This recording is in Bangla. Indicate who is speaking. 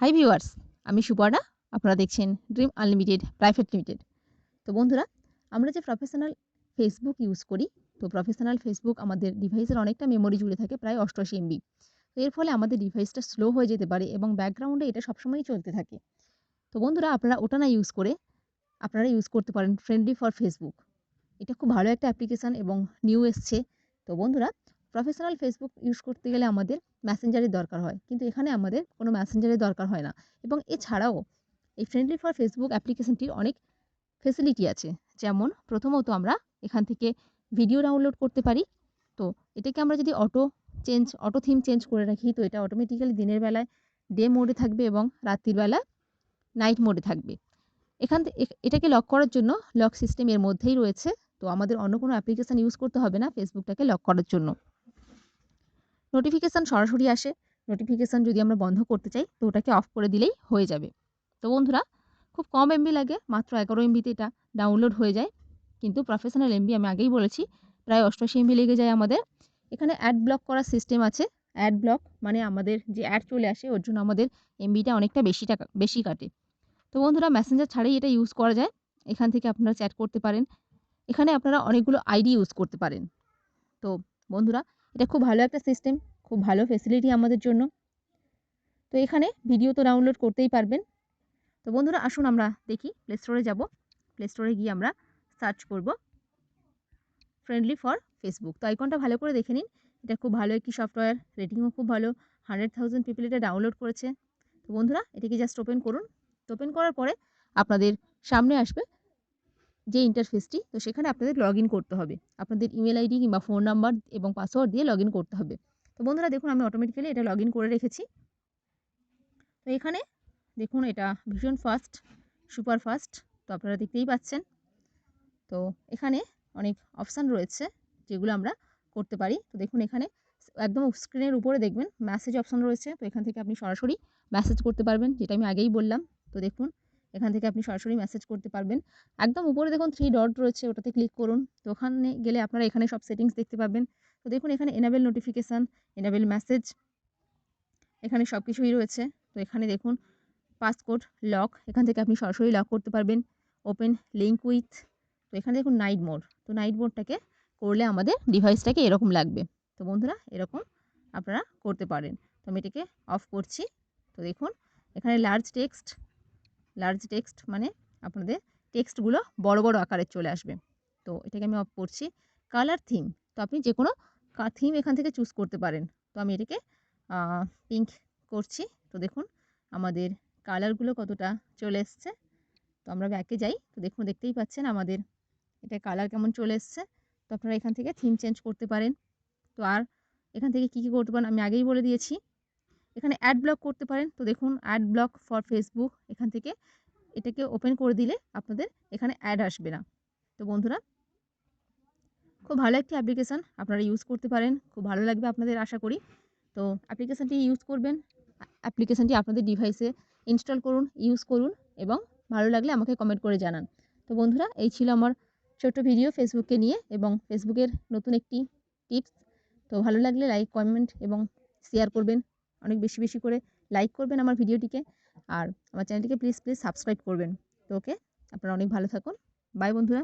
Speaker 1: হাই ভিউয়ার্স আমি সুপর্ণা আপনারা দেখছেন ড্রিম আনলিমিটেড প্রাইভেট লিমিটেড তো বন্ধুরা, আমরা যে প্রফেশনাল ফেসবুক ইউজ করি, তো প্রফেশনাল ফেসবুক আমাদের ডিভাইসের অনেকটা মেমোরি জুড়ে থাকে, প্রায় অষ্টআশি এমবি তো এর ফলে আমাদের ডিভাইসটা স্লো হয়ে যেতে পারে এবং ব্যাকগ্রাউন্ডে এটা সবসময়ই চলতে থাকে। তো বন্ধুরা, আপনারা ওটা না ইউজ করে, আপনারা ইউজ করতে পারেন ফ্রেন্ডলি ফর ফেসবুক এটা খুব ভালো একটা অ্যাপ্লিকেশান এবং নিউ এসছে। তো বন্ধুরা প্রফেশনাল ফেসবুক ইউজ করতে গেলে আমাদের ম্যাসেঞ্জারের দরকার হয়। কিন্তু এখানে আমাদের কোনো ম্যাসেঞ্জারের দরকার হয় না। এবং এছাড়াও এই ফ্রেন্ডলি ফর ফেসবুক অ্যাপ্লিকেশনটির অনেক ফেসিলিটি আছে। যেমন প্রথমত আমরা এখান থেকে ভিডিও ডাউনলোড করতে পারি। তো এটাকে আমরা যদি auto change auto theme change করে রাখি, তো এটা অটোমেটিক্যালি দিনের বেলায় ডে মোডে থাকবে এবং রাত্রির বেলা নাইট মোডে থাকবে। এখান এটাকে লক করার জন্য লক সিস্টেম এর মধ্যেই রয়েছে। তো আমাদের অন্য কোনো অ্যাপ্লিকেশান ইউজ করতে হবে না ফেসবুকটাকে লক করার জন্য। নোটিফিকেশান সরাসরি আসে। নোটিফিকেশান যদি আমরা বন্ধ করতে চাই, তো ওটাকে অফ করে দিলেই হয়ে যাবে। তো বন্ধুরা, খুব কম এমবি লাগে, মাত্র এগারো এমবিতে এটা ডাউনলোড হয়ে যায়। কিন্তু প্রফেশনাল এমবি আমি আগেই বলেছি, প্রায় অষ্টআশি এমবি লেগে যায় আমাদের। এখানে অ্যাড ব্লক করার সিস্টেম আছে। অ্যাড ব্লক মানে আমাদের যে অ্যাড চলে আসে, ওর জন্য আমাদের এমবিটা অনেকটা বেশি টাকা, বেশি কাটে। তো বন্ধুরা মেসেঞ্জার ছাড়াই এটা ইউজ করা যায়। এখান থেকে আপনারা চ্যাট করতে পারেন। এখানে আপনারা অনেকগুলো আইডি ইউজ করতে পারেন। তো বন্ধুরা এটা খুব ভালো একটা সিস্টেম খুব ভালো ফেসিলিটি আমাদের জন্য। তো এখানে ভিডিও তো ডাউনলোড করতেই পারবেন। তো বন্ধুরা, আসুন আমরা দেখি প্লে স্টোরে যাব। প্লে স্টোরে গিয়ে আমরা সার্চ করব ফ্রেন্ডলি ফর ফেসবুক তো আইকনটা ভালো করে দেখে নিন। এটা খুব ভালো একটি সফটওয়্যার রেটিংও খুব ভালো। হান্ড্রেড থাউজেন্ড পিপল এটা ডাউনলোড করেছে। তো বন্ধুরা, এটাকে জাস্ট ওপেন করুন। ওপেন করার পরে আপনাদের সামনে আসবে যে ইন্টারফেসটি তো সেখানে আপনাদের লগ করতে হবে। আপনাদের ইমেল আইডি কিংবা ফোন নাম্বার এবং পাসওয়ার্ড দিয়ে লগ করতে হবে। তো বন্ধুরা, দেখুন আমি অটোমেটিক্যালি এটা লগ করে রেখেছি। তো এখানে দেখুন এটা ভীষণ ফাস্ট সুপার ফাস্ট তো আপনারা দেখতেই পাচ্ছেন। তো এখানে অনেক অপশান রয়েছে যেগুলো আমরা করতে পারি। তো দেখুন এখানে একদম স্ক্রিনের উপরে দেখবেন মেসেজ অপশান রয়েছে। তো এখান থেকে আপনি সরাসরি মেসেজ করতে পারবেন, যেটা আমি আগেই বললাম। তো দেখুন এখান থেকে আপনি সরাসরি মেসেজ করতে পারবেন। একদম উপরে দেখুন থ্রি ডট রয়েছে, ওটাতে ক্লিক করুন। তো ওখানে গেলে আপনারা এখানে সব সেটিংস দেখতে পাবেন। তো দেখুন এখানে এনাবেল নোটিফিকেশান এনাবেল মেসেজ এখানে সব কিছুই রয়েছে। তো এখানে দেখুন পাসকোড লক এখান থেকে আপনি সরাসরি লক করতে পারবেন। ওপেন লিঙ্ক উইথ তো এখানে দেখুন নাইট মোড তো নাইট মোডটাকে করলে আমাদের ডিভাইসটাকে এরকম লাগবে। তো বন্ধুরা, এরকম আপনারা করতে পারেন। তো আমি এটাকে অফ করছি। তো দেখুন, এখানে লার্জ টেক্সট লার্জ টেক্সট মানে আপনাদের টেক্সটগুলো বড় বড় আকারে চলে আসবে। তো এটাকে আমি অফ করছি। কালার থিম তো আপনি যে কোনো থিম এখান থেকে চুজ করতে পারেন। তো আমি এটাকে পিঙ্ক করছি। তো দেখুন, আমাদের কালারগুলো কতটা চলে এসছে। তো আমরা ব্যাকে যাই। তো দেখুন, দেখতেই পাচ্ছেন আমাদের এটা কালার কেমন চলে এসছে। তো আপনারা এখান থেকে থিম চেঞ্জ করতে পারেন। তো আর এখান থেকে কী কী করতে পারেন আমি আগেই বলে দিয়েছি। এখানে অ্যাড ব্লক করতে পারেন। তো দেখুন অ্যাড ব্লক ফর ফেসবুক এখান থেকে এটাকে ওপেন করে দিলে আপনাদের এখানে অ্যাড আসবে না। তো বন্ধুরা, খুব ভালো একটি অ্যাপ্লিকেশান আপনারা ইউজ করতে পারেন। খুব ভালো লাগবে আপনাদের, আশা করি। তো অ্যাপ্লিকেশানটি ইউজ করবেন অ্যাপ্লিকেশানটি আপনাদের ডিভাইসে ইনস্টল করুন ইউজ করুন এবং ভালো লাগলে আমাকে কমেন্ট করে জানান। তো বন্ধুরা, এই ছিল আমার ছোট্ট ভিডিও ফেসবুককে নিয়ে এবং ফেসবুকের নতুন একটি টিপস তো ভালো লাগলে লাইক কমেন্ট এবং শেয়ার করবেন। অনেক বেশি বেশি করে লাইক করবেন আমার ভিডিওটিকে। আর আমার চ্যানেলটিকে প্লিজ প্লিজ সাবস্ক্রাইব করবেন। তো ওকে আপনারা অনেক ভালো থাকুন। বাই বন্ধুরা।